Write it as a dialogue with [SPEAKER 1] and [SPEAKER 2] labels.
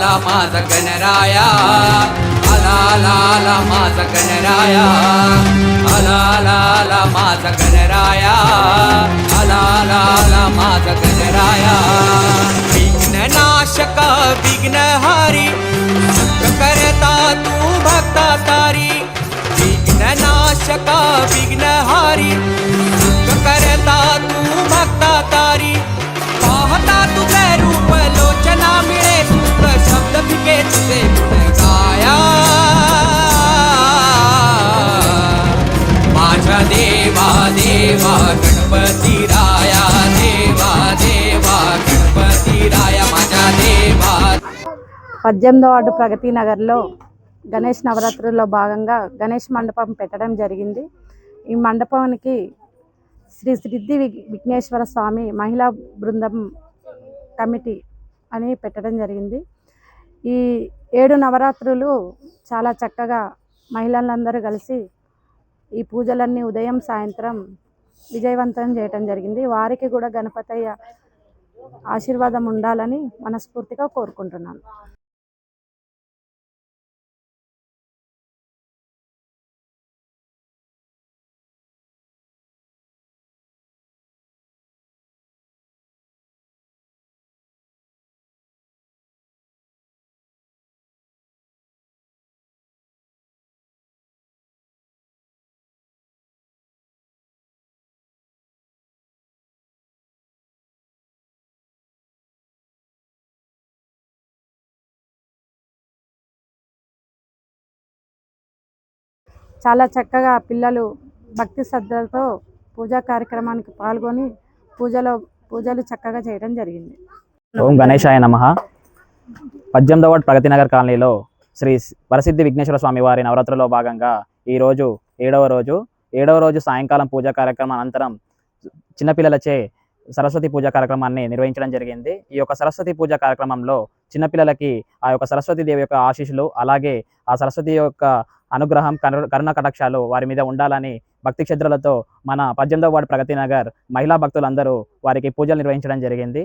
[SPEAKER 1] आला माझा गणराया. आला आला आला माझा गणराया. आला आला आला माझा गणराया. आला आला आला माझा गणराया. विघ्ननाशक विघ्नहारी करता तू भक्ता तारी विघ्ननाशक विघ्नहारी करता तू भक्ता तारी फिके तुझे गुण गाया माझ्या देवा देवा गणपती राया देवा देवा गणपती राया माझ्या देवा
[SPEAKER 2] పద్దెనిమిదో వార్డు ప్రగతి నగర్లో గణేష్ నవరాత్రుల్లో భాగంగా గణేష్ మండపం పెట్టడం జరిగింది ఈ మండపానికి శ్రీ సిద్ధి విగ్- విఘ్నేశ్వర స్వామి మహిళా బృందం కమిటీ అని పెట్టడం జరిగింది ఈ ఏడు నవరాత్రులు చాలా చక్కగా మహిళలందరూ కలిసి ఈ పూజలన్నీ ఉదయం సాయంత్రం విజయవంతం చేయటం జరిగింది. వారికి కూడా గణపతయ్య ఆశీర్వాదం ఉండాలని మనస్ఫూర్తిగా కోరుకుంటున్నాను. చాలా చక్కగా పిల్లలు భక్తి శ్రద్ధలతో పూజా కార్యక్రమానికి పాల్గొని పూజలో పూజలు చక్కగా చేయడం జరిగింది.
[SPEAKER 3] ఓం గణేశాయ నమ. పద్దెనిమిదవ వార్డు ప్రగతి నగర్ కాలనీలో శ్రీ వరసిద్ధి విఘ్నేశ్వర స్వామి వారి నవరాత్రిలో భాగంగా ఈరోజు ఏడవ రోజు. ఏడవ రోజు సాయంకాలం పూజా కార్యక్రమం అనంతరం చిన్నపిల్లలచే సరస్వతి పూజ కార్యక్రమాన్ని నిర్వహించడం జరిగింది. ఈ యొక్క సరస్వతి పూజ కార్యక్రమంలో చిన్నపిల్లలకి ఆ యొక్క సరస్వతి దేవి యొక్క ఆశీస్సులు అలాగే ఆ సరస్వతి యొక్క అనుగ్రహం కరుణ కటాక్షాలు వారి మీద ఉండాలని భక్తి క్షేత్రాలతో మన పద్దెనిమిదవ వార్డు ప్రగతి నగర్ మహిళా భక్తులందరూ వారికి పూజలు నిర్వహించడం జరిగింది.